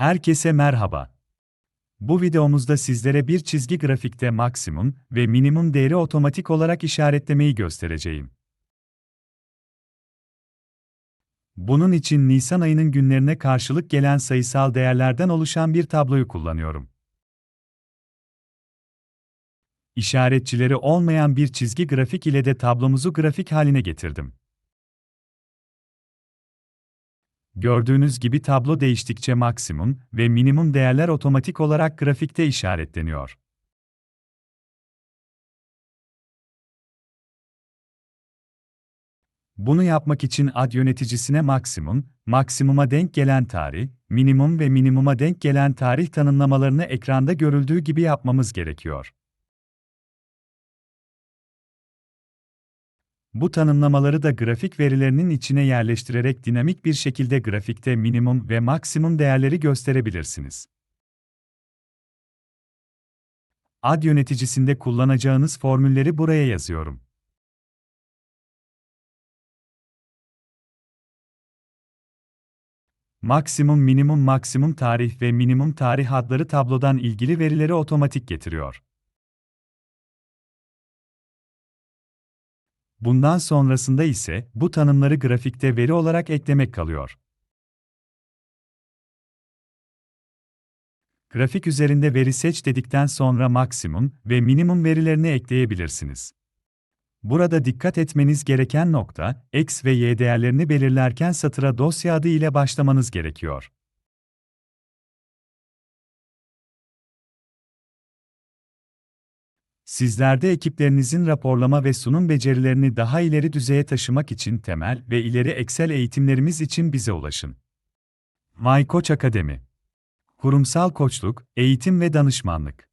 Herkese merhaba. Bu videomuzda sizlere bir çizgi grafikte maksimum ve minimum değeri otomatik olarak işaretlemeyi göstereceğim. Bunun için Nisan ayının günlerine karşılık gelen sayısal değerlerden oluşan bir tabloyu kullanıyorum. İşaretçileri olmayan bir çizgi grafik ile de tablomuzu grafik haline getirdim. Gördüğünüz gibi tablo değiştikçe maksimum ve minimum değerler otomatik olarak grafikte işaretleniyor. Bunu yapmak için ad yöneticisine maksimum, maksimuma denk gelen tarih, minimum ve minimuma denk gelen tarih tanımlamalarını ekranda görüldüğü gibi yapmamız gerekiyor. Bu tanımlamaları da grafik verilerinin içine yerleştirerek dinamik bir şekilde grafikte minimum ve maksimum değerleri gösterebilirsiniz. Ad yöneticisinde kullanacağınız formülleri buraya yazıyorum. Maksimum, minimum, maksimum tarih ve minimum tarih adları tablodan ilgili verileri otomatik getiriyor. Bundan sonrasında ise bu tanımları grafikte veri olarak eklemek kalıyor. Grafik üzerinde veri seç dedikten sonra maksimum ve minimum verilerini ekleyebilirsiniz. Burada dikkat etmeniz gereken nokta, x ve y değerlerini belirlerken satıra dosya adı ile başlamanız gerekiyor. Sizlerde ekiplerinizin raporlama ve sunum becerilerini daha ileri düzeye taşımak için temel ve ileri Excel eğitimlerimiz için bize ulaşın. MyCoach Akademi Kurumsal koçluk, eğitim ve danışmanlık